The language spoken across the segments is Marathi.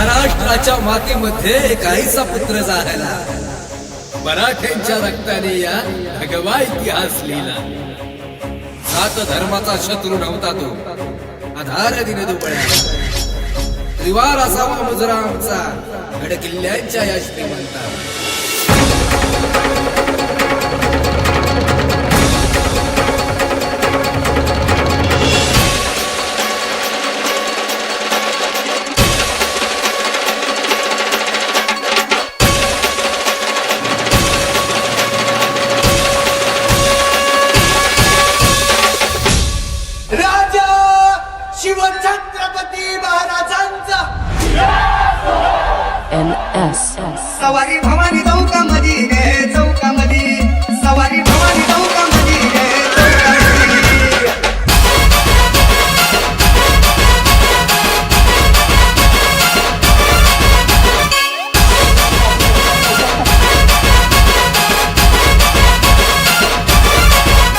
महाराष्ट्राच्या मातीमध्ये काहीसा पुत्र झाला. मराठ्यांच्या रक्ताने या भगवा इतिहास लिहिला. सात धर्माचा शत्रू नव्हता तो. आधार दिने दुबळ्या. त्रिवार असावा मुजरा आमचा गडकिल्ल्यांच्या या श्रीमंता शिवछत्रपती महाराजांचा NS. सवारी भवानी चौकामधी रे चौकामधी सवारी भवानी चौकामधी रे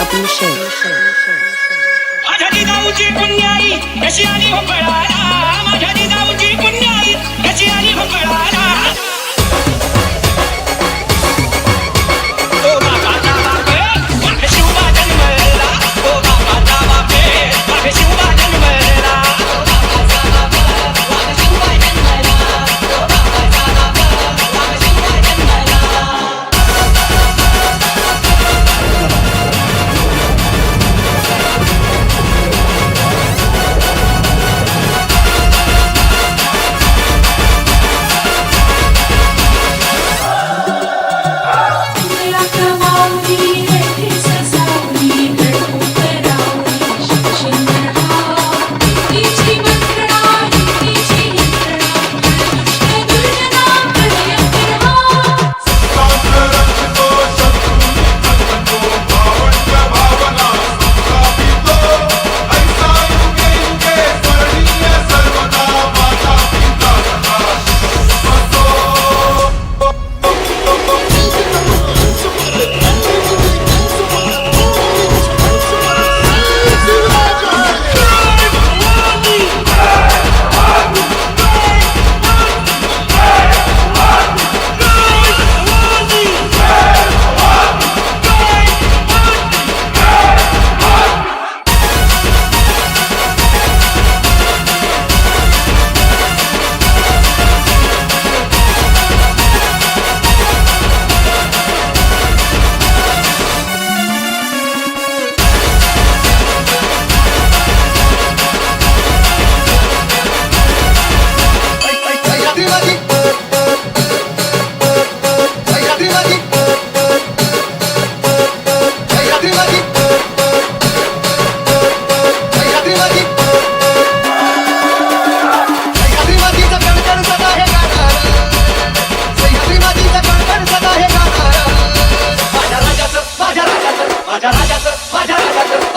Abhishek. माझ्या जिजाऊची पुण्याई कशी आली भोकळाला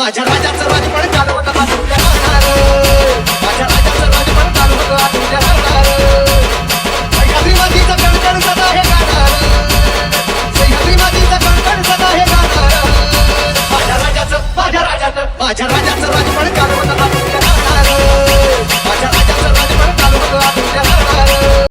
माझ्या राजाचं राजपण चालवत तुझ्या करणार. माझ्या राजाचं राजपण चालवत तुझ्या करणार. सह्याद्री माझीचा कणकण सदा हे गाणार. सह्याद्री माझीचा कणकण सदा